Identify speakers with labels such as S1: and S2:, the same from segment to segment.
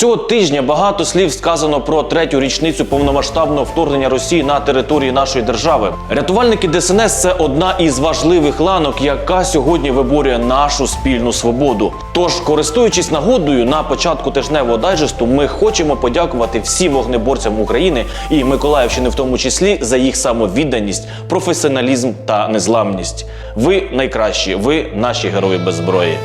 S1: Цього тижня багато слів сказано про третю річницю повномасштабного вторгнення Росії на території нашої держави. Рятувальники ДСНС це одна із важливих ланок, яка сьогодні виборює нашу спільну свободу. Тож, користуючись нагодою, на початку тижневого дайджесту ми хочемо подякувати всім вогнеборцям України і Миколаївщини, в тому числі, за їх самовідданість, професіоналізм та незламність. Ви найкращі, ви наші герої без зброї.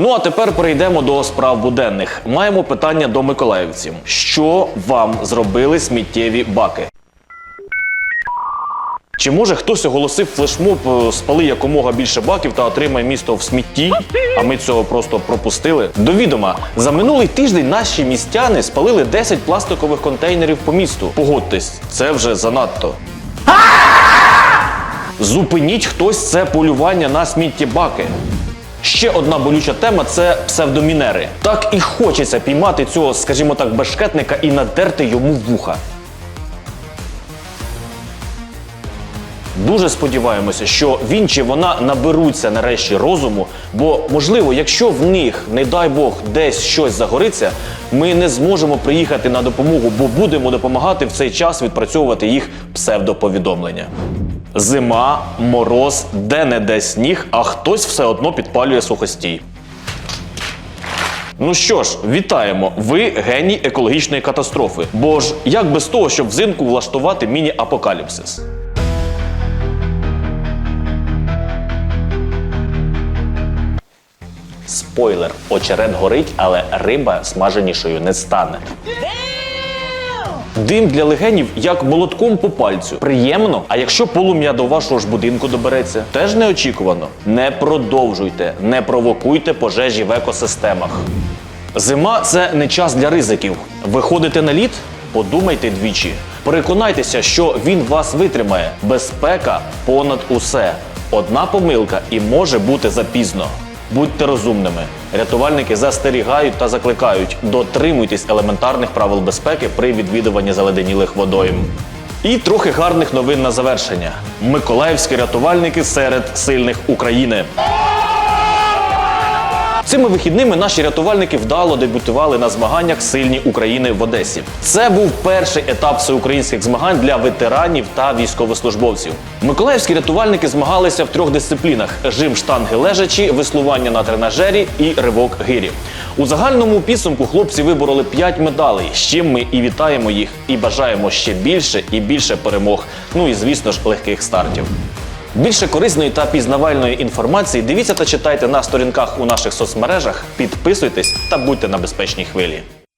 S1: Ну а тепер перейдемо до справ буденних. Маємо питання до миколаївців: що вам зробили сміттєві баки? Чи може хтось оголосив флешмоб е, спали якомога більше баків та отримає місто в смітті? А ми цього просто пропустили. До відома, за минулий тиждень наші містяни спалили 10 пластикових контейнерів по місту. Погодьтесь, це вже занадто. Зупиніть хтось це полювання на сміттєбаки. Ще одна болюча тема це псевдомінери. Так і хочеться піймати цього, скажімо так, бешкетника і надерти йому вуха. Дуже сподіваємося, що він чи вона наберуться нарешті розуму, бо можливо, якщо в них, не дай Бог, десь щось загориться, ми не зможемо приїхати на допомогу, бо будемо допомагати в цей час відпрацьовувати їх псевдоповідомлення. Зима, мороз, де не де сніг, а хтось все одно підпалює сухостій. Ну що ж, вітаємо! Ви геній екологічної катастрофи. Бо ж як без того, щоб взимку влаштувати міні-апокаліпсис? Спойлер: очерет горить, але риба смаженішою не стане. Дим для легенів як молотком по пальцю. Приємно. А якщо полум'я до вашого ж будинку добереться, теж неочікувано. Не продовжуйте, не провокуйте пожежі в екосистемах. Зима це не час для ризиків. Виходите на лід? Подумайте двічі. Переконайтеся, що він вас витримає. Безпека понад усе. Одна помилка і може бути запізно. Будьте розумними. Рятувальники застерігають та закликають дотримуйтесь елементарних правил безпеки при відвідуванні заледенілих водойм. І трохи гарних новин на завершення. Миколаївські рятувальники серед сильних України. Цими вихідними наші рятувальники вдало дебютували на змаганнях Сильні України в Одесі. Це був перший етап всеукраїнських змагань для ветеранів та військовослужбовців. Миколаївські рятувальники змагалися в трьох дисциплінах: жим штанги лежачі, веслування на тренажері і ривок гирі. У загальному підсумку хлопці вибороли 5 медалей, з чим ми і вітаємо їх, і бажаємо ще більше і більше перемог. Ну і звісно ж легких стартів. Більше корисної та пізнавальної інформації дивіться та читайте на сторінках у наших соцмережах, підписуйтесь та будьте на безпечній хвилі.